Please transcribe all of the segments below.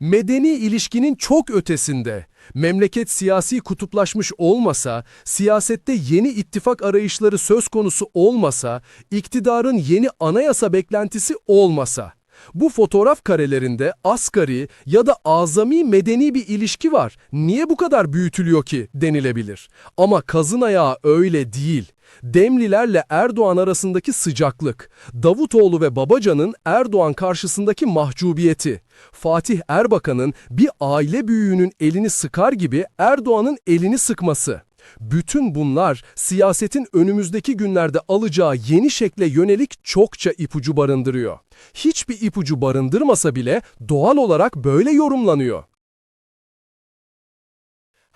medeni ilişkinin çok ötesinde. Memleket siyasi kutuplaşmış olmasa, siyasette yeni ittifak arayışları söz konusu olmasa, iktidarın yeni anayasa beklentisi olmasa. Bu fotoğraf karelerinde asgari ya da azami medeni bir ilişki var. Niye bu kadar büyütülüyor ki denilebilir. Ama kazın ayağı öyle değil. Demlilerle Erdoğan arasındaki sıcaklık, Davutoğlu ve Babacan'ın Erdoğan karşısındaki mahcubiyeti, Fatih Erbakan'ın bir aile büyüğünün elini sıkar gibi Erdoğan'ın elini sıkması. Bütün bunlar siyasetin önümüzdeki günlerde alacağı yeni şekle yönelik çokça ipucu barındırıyor. Hiçbir ipucu barındırmasa bile doğal olarak böyle yorumlanıyor.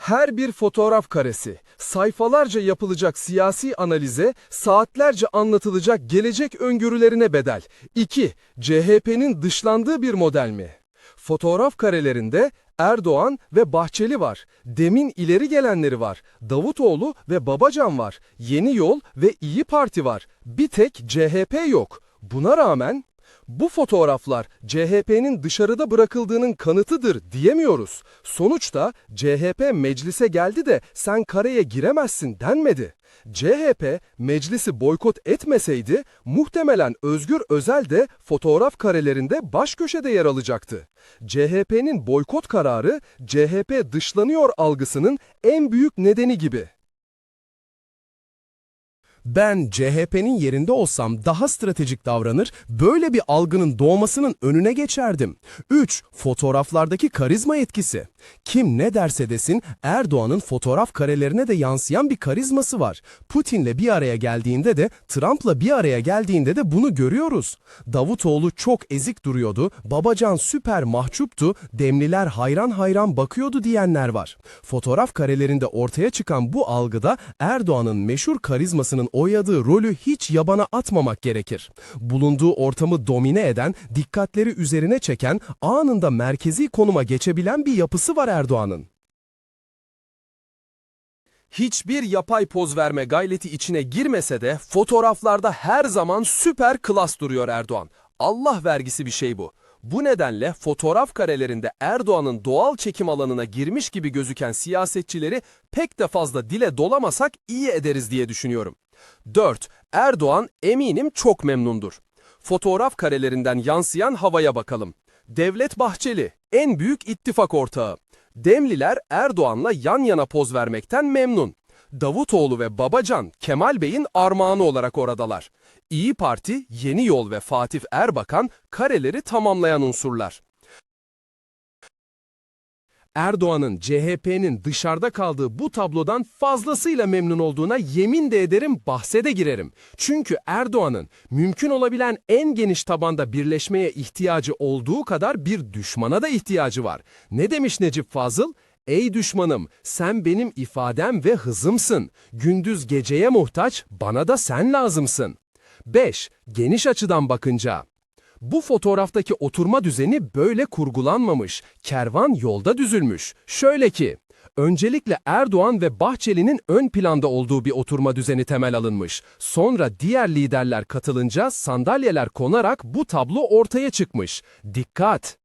Her bir fotoğraf karesi, sayfalarca yapılacak siyasi analize, saatlerce anlatılacak gelecek öngörülerine bedel. 2. CHP'nin dışlandığı bir model mi? Fotoğraf karelerinde Erdoğan ve Bahçeli var. Demin ileri gelenleri var. Davutoğlu ve Babacan var. Yeni Yol ve İyi Parti var. Bir tek CHP yok. Buna rağmen bu fotoğraflar CHP'nin dışarıda bırakıldığının kanıtıdır diyemiyoruz. Sonuçta CHP meclise geldi de sen kareye giremezsin denmedi. CHP meclisi boykot etmeseydi muhtemelen Özgür Özel de fotoğraf karelerinde baş köşede yer alacaktı. CHP'nin boykot kararı CHP dışlanıyor algısının en büyük nedeni gibi. Ben CHP'nin yerinde olsam daha stratejik davranır, böyle bir algının doğmasının önüne geçerdim. 3. Fotoğraflardaki karizma etkisi. Kim ne derse desin Erdoğan'ın fotoğraf karelerine de yansıyan bir karizması var. Putin'le bir araya geldiğinde de Trump'la bir araya geldiğinde de bunu görüyoruz. Davutoğlu çok ezik duruyordu, Babacan süper mahcuptu, Demliler hayran hayran bakıyordu diyenler var. Fotoğraf karelerinde ortaya çıkan bu algıda Erdoğan'ın meşhur karizmasının oynadığı rolü hiç yabana atmamak gerekir. Bulunduğu ortamı domine eden, dikkatleri üzerine çeken, anında merkezi konuma geçebilen bir yapısı var Erdoğan'ın. Hiçbir yapay poz verme gayreti içine girmese de fotoğraflarda her zaman süper klas duruyor Erdoğan. Allah vergisi bir şey bu. Bu nedenle fotoğraf karelerinde Erdoğan'ın doğal çekim alanına girmiş gibi gözüken siyasetçileri pek de fazla dile dolamasak iyi ederiz diye düşünüyorum. 4. Erdoğan eminim çok memnundur. Fotoğraf karelerinden yansıyan havaya bakalım. Devlet Bahçeli, en büyük ittifak ortağı. Demliler Erdoğan'la yan yana poz vermekten memnun. Davutoğlu ve Babacan, Kemal Bey'in armağanı olarak oradalar. İyi Parti, Yeni Yol ve Fatih Erbakan kareleri tamamlayan unsurlar. Erdoğan'ın CHP'nin dışarıda kaldığı bu tablodan fazlasıyla memnun olduğuna yemin de ederim bahse de girerim. Çünkü Erdoğan'ın mümkün olabilen en geniş tabanda birleşmeye ihtiyacı olduğu kadar bir düşmana da ihtiyacı var. Ne demiş Necip Fazıl? Ey düşmanım, sen benim ifadem ve hızımsın. Gündüz geceye muhtaç, bana da sen lazımsın. 5. Geniş açıdan bakınca. Bu fotoğraftaki oturma düzeni böyle kurgulanmamış. Kervan yolda düzülmüş. Şöyle ki, öncelikle Erdoğan ve Bahçeli'nin ön planda olduğu bir oturma düzeni temel alınmış. Sonra diğer liderler katılınca sandalyeler konarak bu tablo ortaya çıkmış. Dikkat!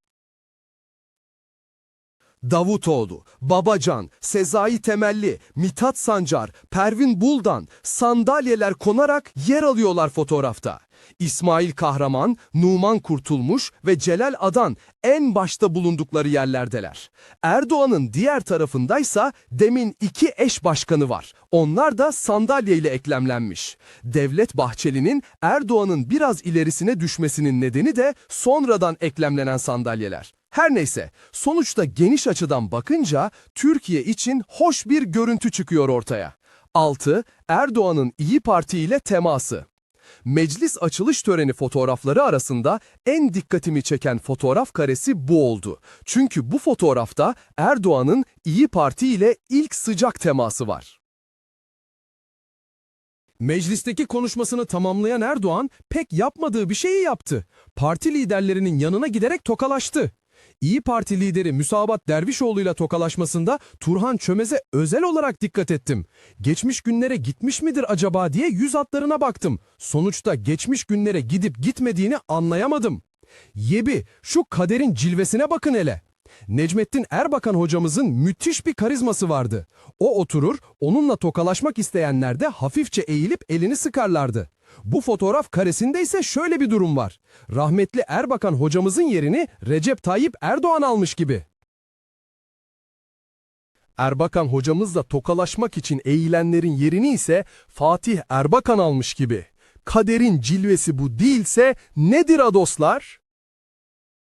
Davutoğlu, Babacan, Sezai Temelli, Mithat Sancar, Pervin Buldan sandalyeler konarak yer alıyorlar fotoğrafta. İsmail Kahraman, Numan Kurtulmuş ve Celal Adan en başta bulundukları yerlerdeler. Erdoğan'ın diğer tarafındaysa demin iki eş başkanı var. Onlar da sandalyeyle eklemlenmiş. Devlet Bahçeli'nin Erdoğan'ın biraz ilerisine düşmesinin nedeni de sonradan eklemlenen sandalyeler. Her neyse, sonuçta geniş açıdan bakınca Türkiye için hoş bir görüntü çıkıyor ortaya. 6. Erdoğan'ın İyi Parti ile teması. Meclis açılış töreni fotoğrafları arasında en dikkatimi çeken fotoğraf karesi bu oldu. Çünkü bu fotoğrafta Erdoğan'ın İyi Parti ile ilk sıcak teması var. Meclisteki konuşmasını tamamlayan Erdoğan pek yapmadığı bir şeyi yaptı. Parti liderlerinin yanına giderek tokalaştı. İyi Parti lideri Müsabat Dervişoğlu ile tokalaşmasında Turhan Çömez'e özel olarak dikkat ettim. Geçmiş günlere gitmiş midir acaba diye yüz hatlarına baktım. Sonuçta geçmiş günlere gidip gitmediğini anlayamadım. Yebi, şu kaderin cilvesine bakın hele. Necmettin Erbakan hocamızın müthiş bir karizması vardı. O oturur, onunla tokalaşmak isteyenler de hafifçe eğilip elini sıkarlardı. Bu fotoğraf karesinde ise şöyle bir durum var. Rahmetli Erbakan hocamızın yerini Recep Tayyip Erdoğan almış gibi. Erbakan hocamızla tokalaşmak için eğilenlerin yerini ise Fatih Erbakan almış gibi. Kaderin cilvesi bu değilse nedir a?